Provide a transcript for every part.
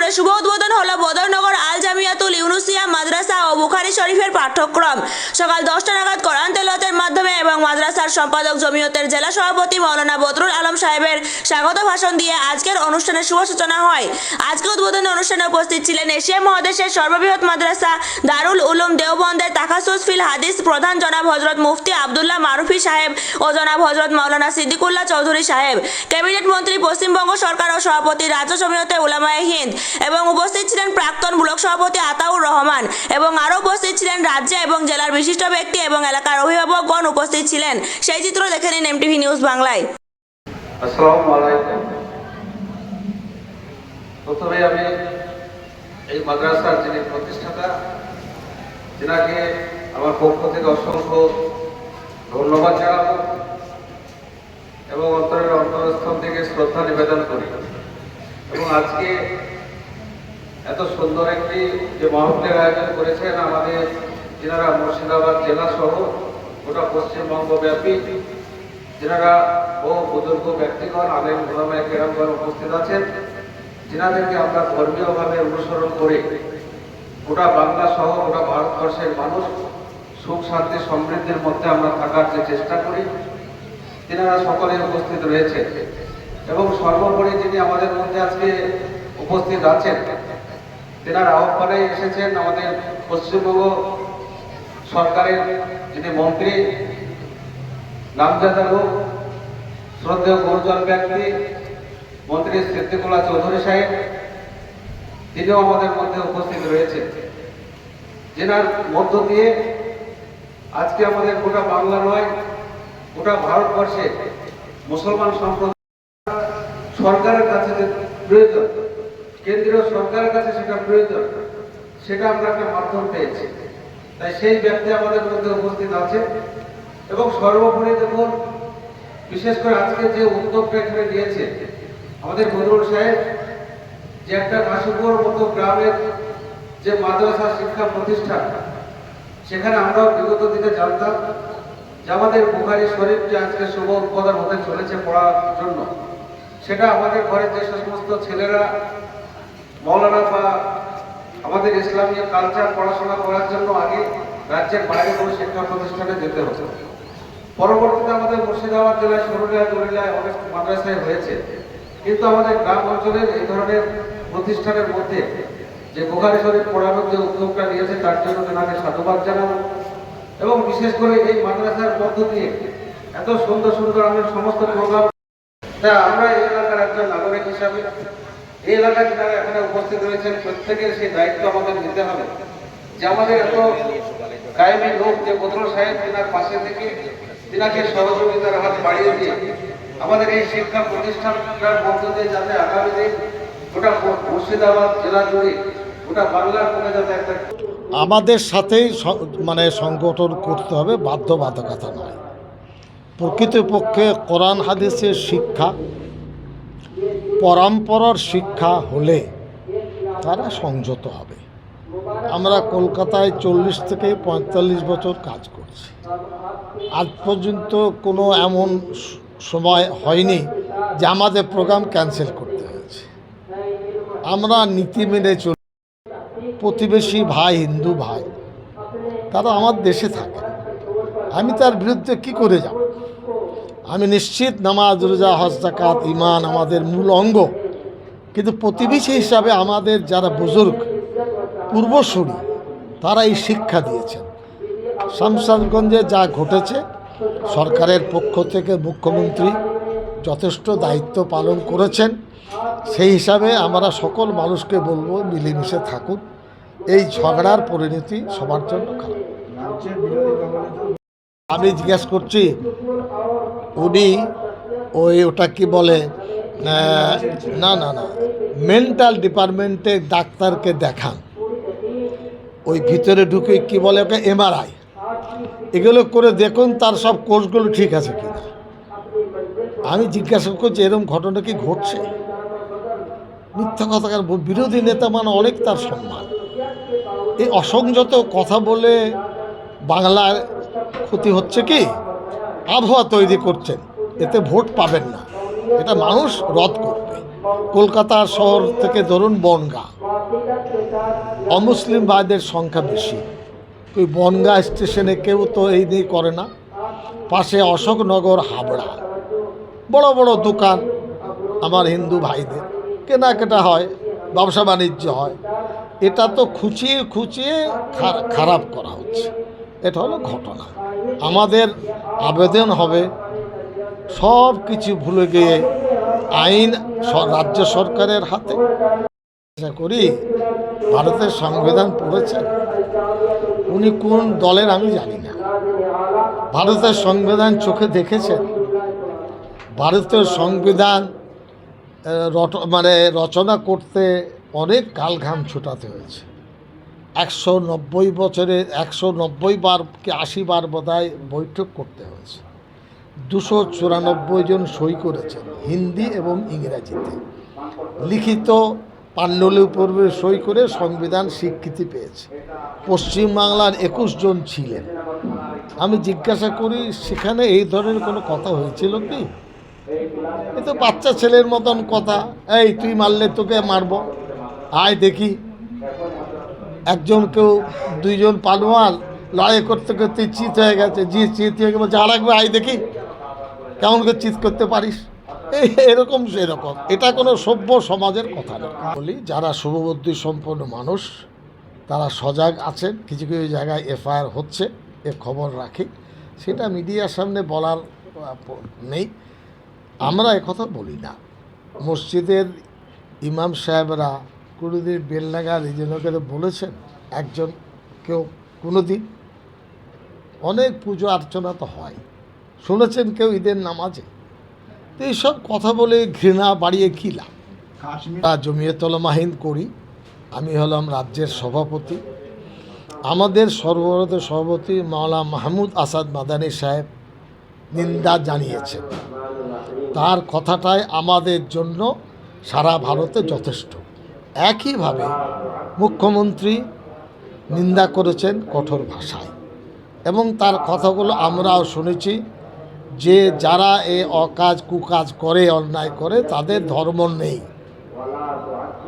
মেদিনীপুরে শুভ উদ্বোধন হলো বদরনগর পাঠ্যক্রম। সকাল দশটা নাগাদ কোরআন তেলতের মাধ্যমে এবং মাদ্রাসার সম্পাদক জমিয়তের জেলা সভাপতি মৌলানা বদরুল আলম সাহেবের স্বাগত ভাষণ দিয়ে আজকের অনুষ্ঠানের শুভ সূচনা হয়। আজকে উদ্বোধনী অনুষ্ঠানে উপস্থিত ছিলেন এশিয়া মহাদেশের সর্ববৃহৎ মাদ্রাসা দারুল উলুম দেওবন্দের তাকাসুস ফিল হাদিস প্রধান জনাব হজরত মুফতি আবদুল্লাহ মারুফি সাহেব ও জনাব হজরত মাওলানা সিদ্দিকুল্লাহ চৌধুরী সাহেব। ক্যাবিনেট মন্ত্রী পশ্চিমবঙ্গ সরকার ও সভাপতি রাজ্য সমিয়তে উলামায়ে হিন্দ এবং উপস্থিত ছিলেন প্রাক্তন ব্লক সভাপতি আতাউর রহমান এবং আরও উপস্থিত ছিলেন রাজ্য এবং জেলার বিশিষ্ট ব্যক্তি এবং এলাকার অভিভাবকগণ উপস্থিত ছিলেন। সেই চিত্র দেখে নিন এমটিভি নিউজ বাংলায়। আসসালামু আলাইকুম। প্রথমে আমি এই মাদ্রাসার যিনি প্রতিষ্ঠাতা যিনাকে আমার পক্ষ থেকে অসংখ্য ধন্যবাদ জানাব এবং অন্তরের অন্তরস্থল থেকে শ্রদ্ধা নিবেদন করি। এবং আজকে এত সুন্দর একটি যে মহফিলের আয়োজন করেছেন আমাদের যিনারা মুর্শিদাবাদ জেলা সহ গোটা পশ্চিমবঙ্গ ব্যাপী যিনারা বহু বুজুর্গ ব্যক্তিগণ, আলেম গোলামায় কেরামগণ উপস্থিত আছেন। যিনাদেরকে আমরা ধর্মীয়ভাবে অনুসরণ করে গোটা বাংলা সহ গোটা ভারতবর্ষের মানুষ সুখ, শান্তি, সমৃদ্ধির মধ্যে আমরা থাকার যে চেষ্টা করি তিনারা সকলে উপস্থিত রয়েছে এবং সর্বোপরি যিনি আমাদের মধ্যে আজকে উপস্থিত আছেন তেনার আহ্বানে এসেছেন আমাদের পশ্চিমবঙ্গ সরকারের যিনি মন্ত্রী, নামজাদা লোক, শ্রদ্ধেয় গুরুজন ব্যক্তি, মন্ত্রী সিদ্দিকুল্লাহ চৌধুরী সাহেব, তিনিও আমাদের মধ্যে উপস্থিত রয়েছেন। যেনার মধ্য দিয়ে আজকে আমাদের গোটা বাংলা নয়, গোটা ভারতবর্ষে মুসলমান সম্প্রদায় সরকারের কাছে যে প্রয়োজন, কেন্দ্রীয় সরকারের কাছে সেটা প্রয়োজন, সেটা আমরা একটা মাধ্যম পেয়েছি। তাই সেই ব্যক্তি আমাদের মধ্যে উপস্থিত আছে। এবং সর্বোপরি দেখুন, বিশেষ করে আজকে যে উদ্যোগটা এখানে নিয়েছে, আমাদের বদরুল সাহেব যে একটা কাশীপুর মতো গ্রামের যে মাদ্রাসা শিক্ষা প্রতিষ্ঠান, সেখানে আমরাও বিগত দিনে জানতাম যে আমাদের বুখারি শরীফ যে আজকে শুভ উৎপাদন হতে চলেছে পড়ার জন্য, সেটা আমাদের ঘরের যে সমস্ত ছেলেরা, মৌলানা বা আমাদের ইসলামীয় কালচার পড়াশোনা করার জন্য আগে রাজ্যের বাইরে কোনো শিক্ষা প্রতিষ্ঠানে যেতে হতো। পরবর্তীতে আমাদের মুর্শিদাবাদ জেলায় সরুলিয়া দরুলিয়ায় অনেক মাদ্রাসায় হয়েছে। কিন্তু আমাদের গ্রাম অঞ্চলের এই ধরনের প্রতিষ্ঠানের মধ্যে যে বুখারি শরীফ পড়ানোর যে উদ্যোগটা নিয়েছে, তার জন্য তেনাকে সাধুবাদ জানাব। এবং বিশেষ করে এই মাদ্রাসার মধ্য দিয়ে এত সুন্দর সুন্দর আমাদের সমস্ত প্রোগ্রাম আমরা এই এলাকার একজন নাগরিক হিসাবে এই এলাকায় যারা এখানে উপস্থিত রয়েছেন। প্রত্যেকের সেই দায়িত্ব আমাদের নিতে হবে। যে আমাদের এত কায়েমি লোক, যে বদরুল সাহেব তিনার পাশে থেকে তিনাকে সহযোগিতার হাত বাড়িয়ে দিয়ে আমাদের এই শিক্ষা প্রতিষ্ঠানটার মধ্য দিয়ে যাতে আগামী দিন গোটা মুর্শিদাবাদ জেলা জুড়ে গোটা বাংলার মধ্যে যাতে একটা আমাদের সাথেই মানে সংগঠন করতে হবে, বাধ্যবাধকতা নয়। প্রকৃতপক্ষে কোরআন, হাদিসের শিক্ষা পরম্পরার শিক্ষা হলে তারা সংযত হবে। আমরা কলকাতায় চল্লিশ থেকে পঁয়তাল্লিশ বছর কাজ করছি। আজ পর্যন্ত কোনো এমন সময় হয়নি যে আমাদের প্রোগ্রাম ক্যান্সেল করতে হয়েছে। আমরা নীতি মেনে চলি, প্রতিবেশী ভাই, হিন্দু ভাই, তারা আমার দেশে থাকে। আমি তার বিরুদ্ধে কি করে যাব? আমি নিশ্চিত নামাজ, রোজা, হজ জাকাত ইমান আমাদের মূল অঙ্গ। কিন্তু প্রতিবেশী হিসাবে আমাদের যারা বুজুর্গ, পূর্বসূরি, তারা এই শিক্ষা দিয়েছেন। শামসারগঞ্জে যা ঘটেছে, সরকারের পক্ষ থেকে মুখ্যমন্ত্রী যথেষ্ট দায়িত্ব পালন করেছেন। সেই হিসাবে আমরা সকল মানুষকে বলব, মিলেমিশে থাকুন। এই ঝগড়ার পরিণতি সবার জন্য খারাপ। আমি জিজ্ঞেস করছি উনি ওই ওটা কি বলে না না না মেন্টাল ডিপার্টমেন্টে ডাক্তারকে দেখান। ওই ভিতরে ঢুকে কি বলে ওকে এমআরআই এগুলো করে দেখুন তার সব কোর্সগুলো ঠিক আছে কিনা। আমি জিজ্ঞাসা করছি এরকম ঘটনা কি ঘটছে? মিথ্যা কথা কার বিরোধী নেতা মানে অনেক তার সম্মান। এই অসংযত কথা বলে বাংলার ক্ষতি হচ্ছে কি? আবহাওয়া তৈরি করছেন, এতে ভোট পাবেন না। এটা মানুষ রদ করবে। কলকাতা শহর থেকে ধরুন বনগা, অমুসলিম ভাইদের সংখ্যা বেশি। ওই বনগা স্টেশনে কেউ তো এই নিয়ে করে না। পাশে অশোকনগর, হাবড়া, বড় বড় দোকান আমার হিন্দু ভাইদের। কেনাকাটা হয়, ব্যবসা বাণিজ্য হয়। এটা তো খুঁচিয়ে খুঁচিয়ে খারাপ করা হচ্ছে। এটা হলো ঘটনা। আমাদের আবেদন হবে। সব কিছু ভুলে গিয়ে আইন রাজ্য সরকারের হাতে। আশা করি ভারতের সংবিধান পড়েছেন। উনি কোন দলের আমি জানি না। ভারতের সংবিধান চোখে দেখেছেন? ভারতের সংবিধান মানে রচনা করতে অনেক কালঘাম ছোটাতে হয়েছে। একশো নব্বই বছরের একশো নব্বই বার কি আশি বার বোধহয় বৈঠক করতে হয়েছে। দুশো চুরানব্বই জন সই করেছেন, হিন্দি এবং ইংরাজিতে। লিখিত পাণ্ডুলিপি সই করে সংবিধান স্বীকৃতি পেয়েছে। পশ্চিমবাংলার একুশ জন ছিলেন। আমি জিজ্ঞাসা করি, সেখানে এই ধরনের কোনো কথা হয়েছিল কি? এ তো বাচ্চা ছেলের মতন কথা। এই তুই মারলে তোকে মারবো। আয় দেখি। একজন কেউ, দুইজন পালোয়ান লড়াই করতে করতে চিত হয়ে গেছে জি চিত হয়ে গেছে, বলছে আর একবার আয় দেখি, কেমন করে চিত করতে পারিস? এই এরকম সেরকম। এটা কোনো সভ্য সমাজের কথা না। বলি, যারা শুভবুদ্ধি সম্পন্ন মানুষ, তারা সজাগ আছেন। কিছু কিছু জায়গায় এফআইআর হচ্ছে, এ খবর রাখি। সেটা মিডিয়ার সামনে বলার নেই। আমরা একথা বলি না। মসজিদের ইমাম সাহেবরা কোনোদিন বেলনাগা রিজনকে বলেছেন একজন কেউ কোনো দিন অনেক পুজো অর্চনা তো হয়। শুনেছেন কেউ ঈদের নামাজে? তো এইসব কথা বলে ঘৃণা বাড়িয়ে কী লাভ? আমরা জমিয়তলমাহিন করি আমি হলাম রাজ্যের সভাপতি। আমাদের সর্বভারত সভাপতি মাওলা মাহমুদ আসাদ মাদানী সাহেব নিন্দা জানিয়েছেন। তার কথাটাই আমাদের জন্য সারা ভারতে যথেষ্ট। একইভাবে মুখ্যমন্ত্রী নিন্দা করেছেন কঠোর ভাষায়। এবং তার কথাগুলো আমরাও শুনেছি যে যারা এ অকাজ কুকাজ করে, অন্যায় করে, তাদের ধর্ম নেই।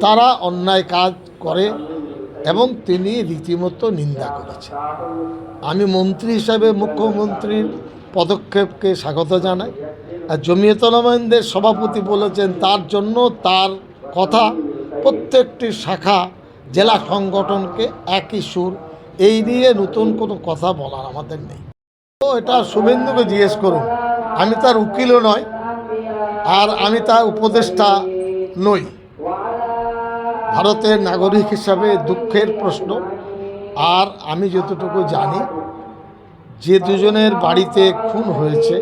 তারা অন্যায় কাজ করে এবং তিনি রীতিমতো নিন্দা করেছেন। আমি মন্ত্রী হিসাবে মুখ্যমন্ত্রীর পদক্ষেপকে স্বাগত জানাই। আর জমিয়তলামাইনদের সভাপতি বলেছেন, তার জন্য তার কথা প্রত্যেকটি শাখা জেলা সংগঠনকে একই সুর। এই নিয়ে নতুন কোনো কথা বলার আমাদের নেই। তো এটা শুভেন্দুকে জিজ্ঞেস করুন, আমি তার উকিলও নয়, আর আমি তার উপদেষ্টা নই। ভারতের নাগরিক হিসাবে দুঃখের প্রশ্ন, আর আমি যতটুকু জানি, যে দুজনের বাড়িতে খুন হয়েছে,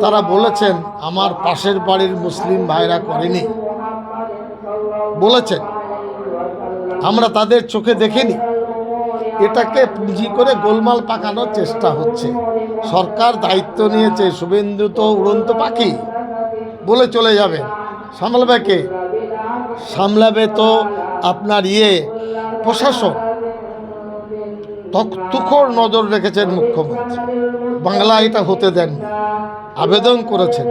তারা বলেছেন, আমার পাশের বাড়ির মুসলিম ভাইরা করেনি। বলেছেন, আমরা তাদের চোখে দেখিনি। এটাকে পুঁজি করে গোলমাল পাকানোর চেষ্টা হচ্ছে। সরকার দায়িত্ব নিয়েছে, শুভেন্দু তো উড়ন্ত পাখি, বলে চলে যাবেন। সামলাবে কে? সামলাবে তো আপনার ইয়ে প্রশাসন। তখ- তুখোর নজর রেখেছেন মুখ্যমন্ত্রী। বাংলা এটা হতে দেননি। আবেদন করেছেন।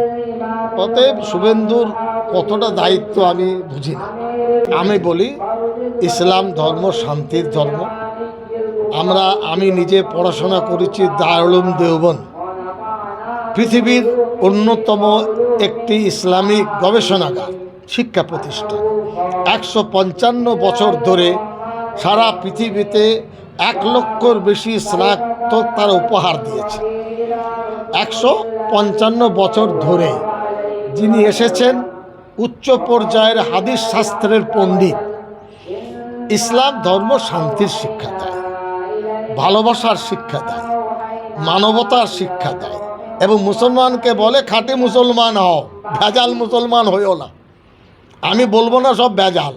অতএব শুভেন্দুর কতটা দায়িত্ব আমি বুঝি না। আমি বলি, ইসলাম ধর্ম, শান্তির ধর্ম। আমরা, আমি নিজে পড়াশোনা করেছি দারুলুম দেওবন পৃথিবীর অন্যতম একটি ইসলামিক গবেষণাগার, শিক্ষা প্রতিষ্ঠান। একশো পঞ্চান্ন বছর ধরে সারা পৃথিবীতে এক লক্ষর বেশি স্নাতক তারা উপহার দিয়েছে। একশো পঞ্চান্ন বছর ধরে যিনি এসেছেন উচ্চ পর্যায়ের হাদিস শাস্ত্রের পণ্ডিত। ইসলাম ধর্ম শান্তির শিক্ষা দেয়, ভালোবাসার শিক্ষা দেয়, মানবতার শিক্ষা দেয় এবং মুসলমানকে বলে, খাঁটি মুসলমান হও, ভেজাল মুসলমান হইও না। আমি বলব না সব ভেজাল।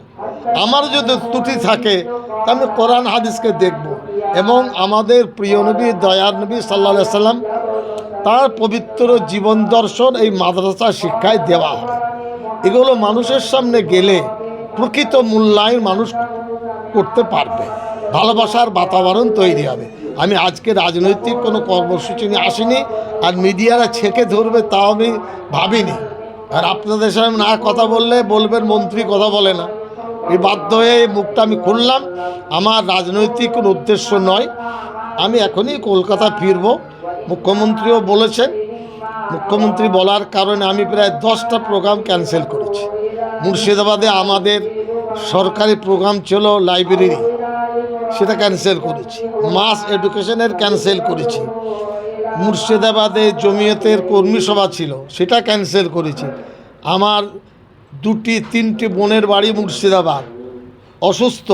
আমার যদি ত্রুটি থাকে, তা আমি কোরআন হাদিসকে দেখব। এবং আমাদের প্রিয় নবী, দয়ার নবী সাল্লা সাল্লাম তার পবিত্র জীবন দর্শন এই মাদ্রাসা শিক্ষায় দেওয়া হয়। এগুলো মানুষের সামনে গেলে প্রকৃত মূল্যায়ন মানুষ করতে পারবে। ভালোবাসার বাতাবরণ তৈরি হবে। আমি আজকে রাজনৈতিক কোনো কর্মসূচি নিয়ে আসিনি আর মিডিয়ারা ছেঁকে ধরবে তাও আমি ভাবিনি। আর আপনাদের সামনে না কথা বললে বলবেন, মন্ত্রী কথা বলে না। এই বাধ্য হয়ে মুখটা আমি খুললাম। আমার রাজনৈতিক কোনো উদ্দেশ্য নয়। আমি এখনই কলকাতা ফিরব। মুখ্যমন্ত্রীও বলেছেন মুখ্যমন্ত্রী বলার কারণে আমি প্রায় দশটা প্রোগ্রাম ক্যান্সেল করেছি। মুর্শিদাবাদে আমাদের সরকারি প্রোগ্রাম ছিল লাইব্রেরি সেটা ক্যান্সেল করেছি। মাস এডুকেশনের ক্যান্সেল করেছি। মুর্শিদাবাদে জমিয়তের কর্মী সভা ছিল, সেটা ক্যান্সেল করেছি। আমার দুটি, তিনটি বোনের বাড়ি মুর্শিদাবাদ। অসুস্থ।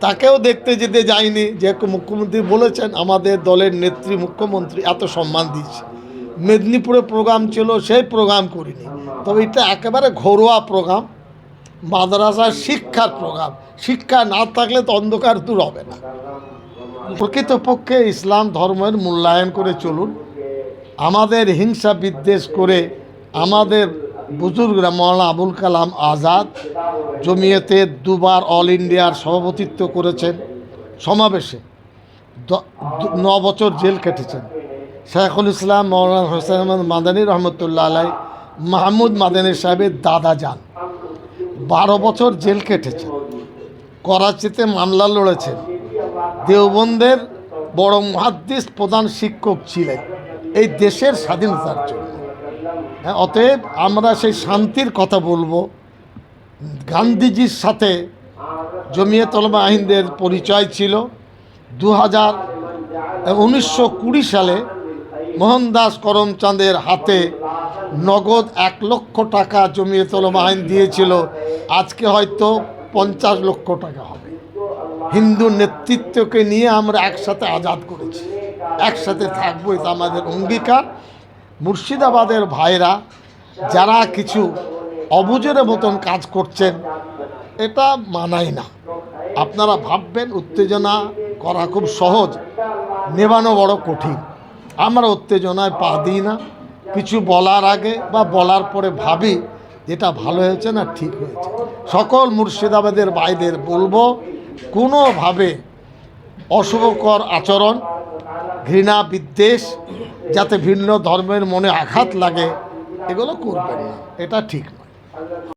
তাকেও দেখতে যেতে যায়নি যে মুখ্যমন্ত্রী বলেছেন, আমাদের দলের নেত্রী মুখ্যমন্ত্রী এত সম্মান দিচ্ছে মেদিনীপুরে প্রোগ্রাম ছিল সেই প্রোগ্রাম করিনি। তবে এটা একেবারে ঘরোয়া প্রোগ্রাম মাদ্রাসার শিক্ষার প্রোগ্রাম শিক্ষা না থাকলে তো অন্ধকার দূর হবে না। প্রকৃতপক্ষে ইসলাম ধর্মের মূল্যায়ন করে চলুন। আমাদের হিংসা বিদ্বেষ করে আমাদের বুজুর্গরা মৌলানা আবুল কালাম আজাদ জমিয়েতে দুবার অল ইন্ডিয়ার সভাপতিত্ব করেছেন। সমাবেশে ন বছর জেল কেটেছেন শেখুল ইসলাম মৌলানা হোসেন আহমদ মাদানী রহমতুল্লাহ আলাই মাহমুদ মাদানী সাহেবের দাদা যান। বারো বছর জেল কেটেছেন করাচিতে মামলা লড়েছেন। দেওবন্দের বড় মহাদ্দিস প্রধান শিক্ষক ছিলেন। এই দেশের স্বাধীনতার জন্য। হ্যাঁ, অতএব আমরা সেই শান্তির কথা বলব। গান্ধীজির সাথে জমিয়তলমা আহিনদের পরিচয় ছিল। দু হাজার উনিশশো সালে মোহনদাস করমচাঁদের হাতে নগদ এক লক্ষ টাকা জমিয়তলমা আইন দিয়েছিল। আজকে হয়তো পঞ্চাশ লক্ষ টাকা হবে। হিন্দু নেতৃত্বকে নিয়ে আমরা একসাথে আজাদ করেছি। একসাথে থাকব এটা আমাদের অঙ্গীকার। মুর্শিদাবাদের ভাইরা যারা কিছু অবুজের মতন কাজ করছেন, এটা মানাই না। আপনারা ভাববেন, উত্তেজনা করা খুব সহজ। নেবানো বড় কঠিন। আমরা উত্তেজনায় পা দিই না। কিছু বলার আগে বা বলার পরে ভাবি যেটা ভালো হয়েছে না ঠিক হয়েছে। সকল মুর্শিদাবাদের বাইদের বলব, কোনোভাবে অশুভকর আচরণ, ঘৃণা বিদ্বেষ, যাতে ভিন্ন ধর্মের মনে আঘাত লাগে, এগুলো করবেন না। এটা ঠিক না